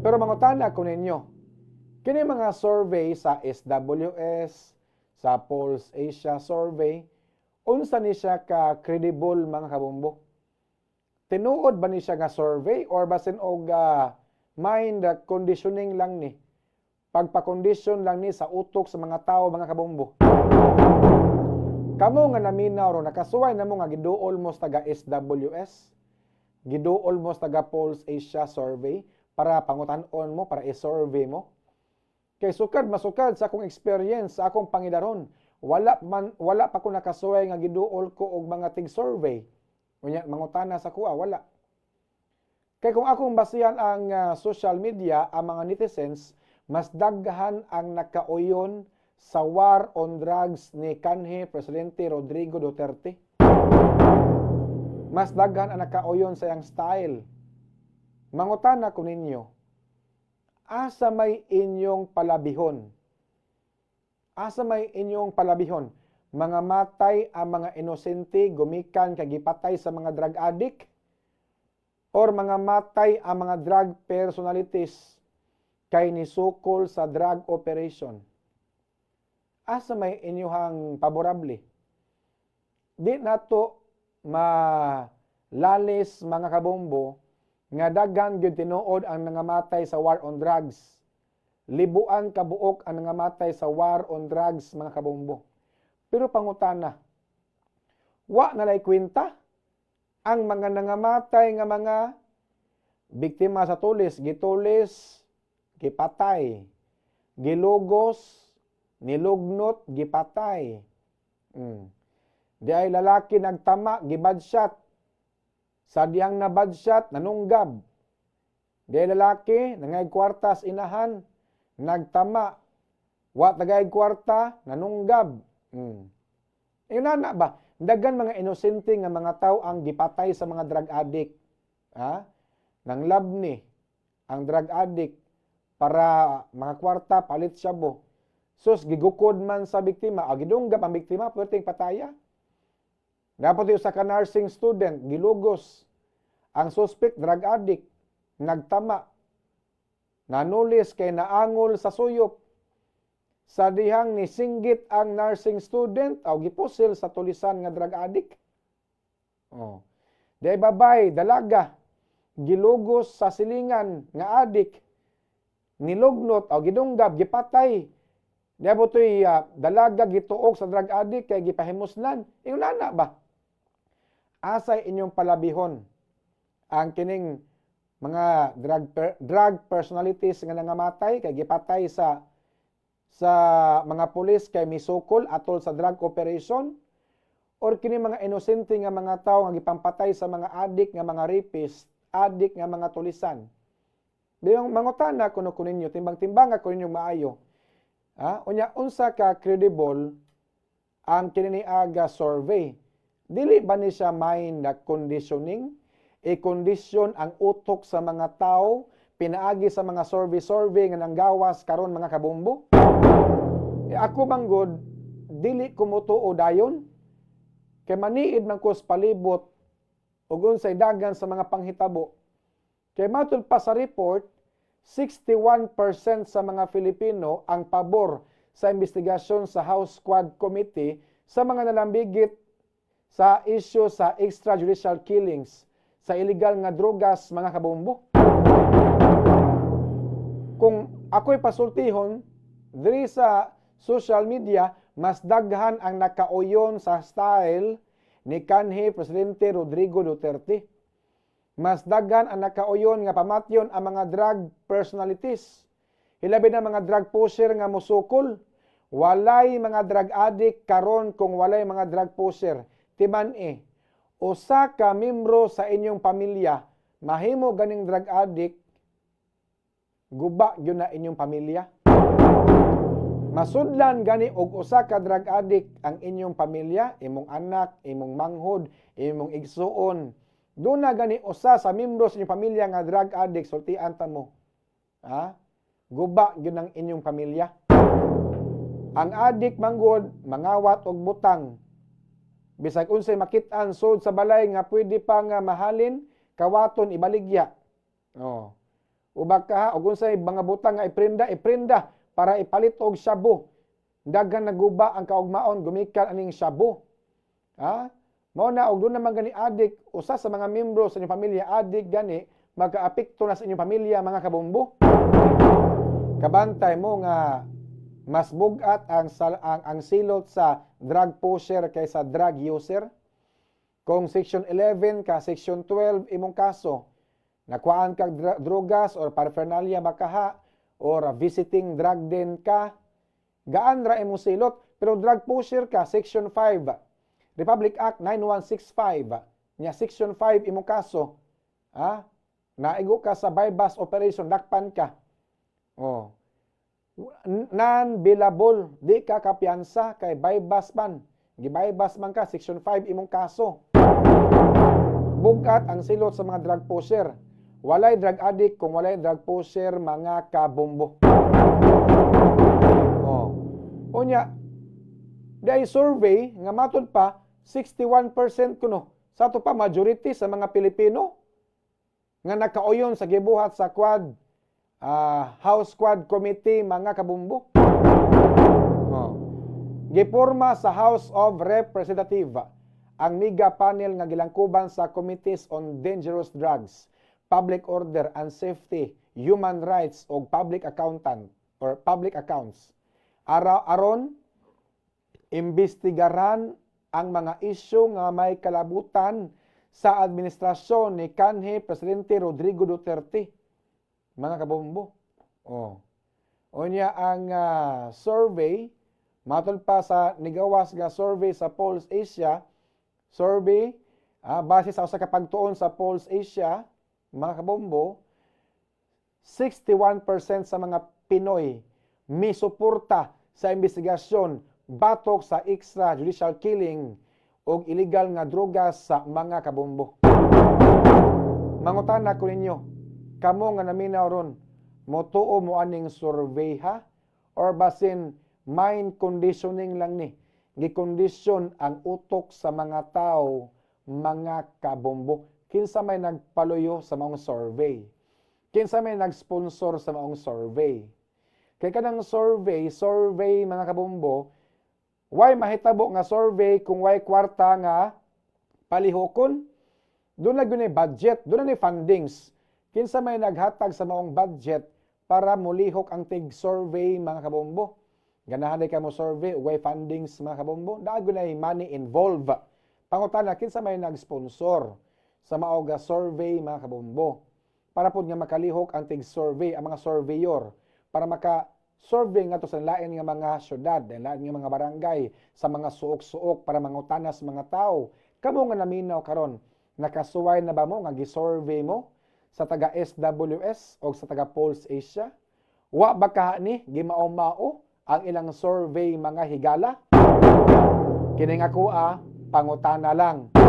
Pero mangutana ko ninyo, kini mga survey sa SWS, sa Pulse Asia Survey, unsa ni siya ka credible mga kabumbo? Tinuod ba ni siya nga survey or basin og uh, mind conditioning lang ni? Pagpa-condition lang ni sa utok sa mga tao mga kabumbo. Kamo nga naminaw ro nakasuway namo nga giduol mo taga SWS, giduol mo taga Pulse Asia Survey para pangutan-on mo para i-survey mo. Kay sukad masukad sa akong experience sa akong pangidaron, wala man wala pa ko nakasuway nga giduol ko og mga tig survey. Unya mangutana sa kuha wala. Kay kung akong basihan ang uh, social media, ang mga netizens, mas daghan ang nakauyon sa war on drugs ni kanhi Presidente Rodrigo Duterte. Mas daghan ang nakauyon sa iyang style. Mangutana ko ninyo, asa may inyong palabihon? Asa may inyong palabihon? Mga matay ang mga inosente gumikan kagipatay sa mga drug addict? Or mga matay ang mga drug personalities kay nisukol sa drug operation? asa may inyuhang paborable. Di nato malalis mga kabombo nga daghan gyud tinuod ang nangamatay sa war on drugs. Libuan kabuok ang nangamatay sa war on drugs mga kabombo. Pero pangutana, wa na lay kwenta ang mga nangamatay nga mga biktima sa tulis, gitulis, gipatay, gilugos, nilugnot, gipatay. Mm. Di ay lalaki nagtama, gibadshot. Sa diyang nabadshot, nanunggab. Di lalaki, nangay kwartas inahan, nagtama. Wa tagay kwarta, nanunggab. Mm. Yun na ba? Dagan mga inosente nga mga tao ang gipatay sa mga drug addict. Ha? Nang lab ni ang drug addict para mga kwarta palit siya bo Sus, gigukod man sa biktima, o gidunggap ang biktima, pwedeng pataya. Dapat yung sa ka-nursing student, gilugos. Ang suspect, drug addict, nagtama. Nanulis kay naangol sa suyop. Sa dihang ni singgit ang nursing student, o gipusil sa tulisan nga drug addict. Oh. Di babay, dalaga, gilugos sa silingan nga addict, nilugnot o gidunggab, gipatay, Diya po ito'y uh, dalaga gituok sa drug addict kay gipahimuslan. Ingon na ba? Asay inyong palabihon ang kining mga drug per, drug personalities nga nangamatay kay gipatay sa sa mga pulis kay misukol atol sa drug operation or kini mga inosente nga mga tawo nga gipampatay sa mga addict nga mga rapist, addict nga mga tulisan. Biyong mangutana kuno kuninyo timbang-timbang ako ninyo maayo Ha? Unya unsa ka credible ang kininiaga survey? Dili ba ni siya mind na conditioning? I-condition ang utok sa mga tao, pinaagi sa mga survey-survey nga nanggawas karon mga kabumbo? E ako banggod, dili ko mutuo dayon. Kay maniid man ko palibot ug unsay dagan sa mga panghitabo. Kay matud pa sa report, 61% sa mga Filipino ang pabor sa investigasyon sa House Squad Committee sa mga nalambigit sa issue sa extrajudicial killings sa illegal nga drogas mga kabombo. Kung ako'y pasultihon, diri sa social media, mas daghan ang nakauyon sa style ni kanhi Presidente Rodrigo Duterte mas daghan ang nakauyon nga pamatyon ang mga drug personalities. Hilabi na mga drug pusher nga musukol. Walay mga drug addict karon kung walay mga drug pusher. Timan e, usa ka membro sa inyong pamilya mahimo ganing drug addict, guba gyud na inyong pamilya. Masudlan gani og usa ka drug addict ang inyong pamilya, imong anak, imong manghod, imong igsuon, doon na gani usa sa membro sa inyong pamilya nga drug addict, sultian ta mo. Ha? Guba gyud ang inyong pamilya. Ang addict manggod mangawat og butang. Bisag unsay makit-an sud sa balay nga pwede pa nga mahalin, kawaton ibaligya. Oh. o baka o unsay mga butang nga iprinda iprinda para ipalit og shabu daghan naguba ang kaugmaon gumikan aning shabu ha mao na og doon naman gani adik usa sa mga miyembro sa inyong pamilya adik gani magkaapekto na sa inyong pamilya mga kabumbo kabantay mo nga mas bugat ang, ang, ang silot sa drug pusher kaysa drug user? Kung section 11 ka section 12 imong kaso nakuhaan kag dra- drogas or paraphernalia bakaha or visiting drug den ka gaan ra imong silot? Pero drug pusher ka section 5 Republic Act 9165 nya section 5 imong kaso ha? Naigo ka sa bypass operation dakpan ka. Oh non billable di ka kapiyansa kay bypass man gibypass man ka section 5 imong kaso. Bugat ang silot sa mga drug pusher. Walay drug addict kung walay drug pusher mga kabombo oh. Unya Dahil survey nga matod pa 61% kuno. Sa ato pa majority sa mga Pilipino nga nakauyon sa gibuhat sa quad ah, House Quad Committee mga kabumbo. Oh. Giporma sa House of Representative ang mega panel nga gilangkuban sa Committees on Dangerous Drugs, Public Order and Safety, Human Rights ug Public Accountant or Public Accounts. Ara aron imbestigaran ang mga isyu nga may kalabutan sa administrasyon ni kanhi Presidente Rodrigo Duterte. Mga kabombo. Oh. Unya ang ah, survey matod pa sa nigawas nga survey sa Pulse Asia, survey ah, base sa usa ka pagtuon sa Pulse Asia, mga kabombo, 61% sa mga Pinoy misuporta sa investigasyon batok sa extrajudicial killing o illegal nga drogas sa mga kabombo. Mangutan ko ninyo, kamo nga naminaw ron, motuo mo aning survey ha? Or basin mind conditioning lang ni. Gikondisyon ang utok sa mga tao, mga kabombo. Kinsa may nagpaluyo sa maong survey. Kinsa may nag-sponsor sa maong survey. Kay kanang survey, survey mga kabombo, why mahitabo nga survey kung why kwarta nga palihokon? Doon na gyud budget, doon na fundings. Kinsa may naghatag sa maong budget para mulihok ang tig survey mga kabombo. Ganahan ka mo survey, why fundings mga kabombo. Dago na money involved. Pangutana, kinsa may nag-sponsor sa maoga survey mga kabombo. Para pod nga makalihok ang tig survey, ang mga surveyor para maka survey nga to sa lain nga mga syudad, lain nga mga barangay, sa mga suok-suok para mangutanas mga tao. Kamo nga naminaw karon, nakasuway na ba mo nga gi-survey mo sa taga SWS o sa taga Pulse Asia? Wa ba ka ni gimao-mao ang ilang survey mga higala? Kining ako ah, pangutana lang.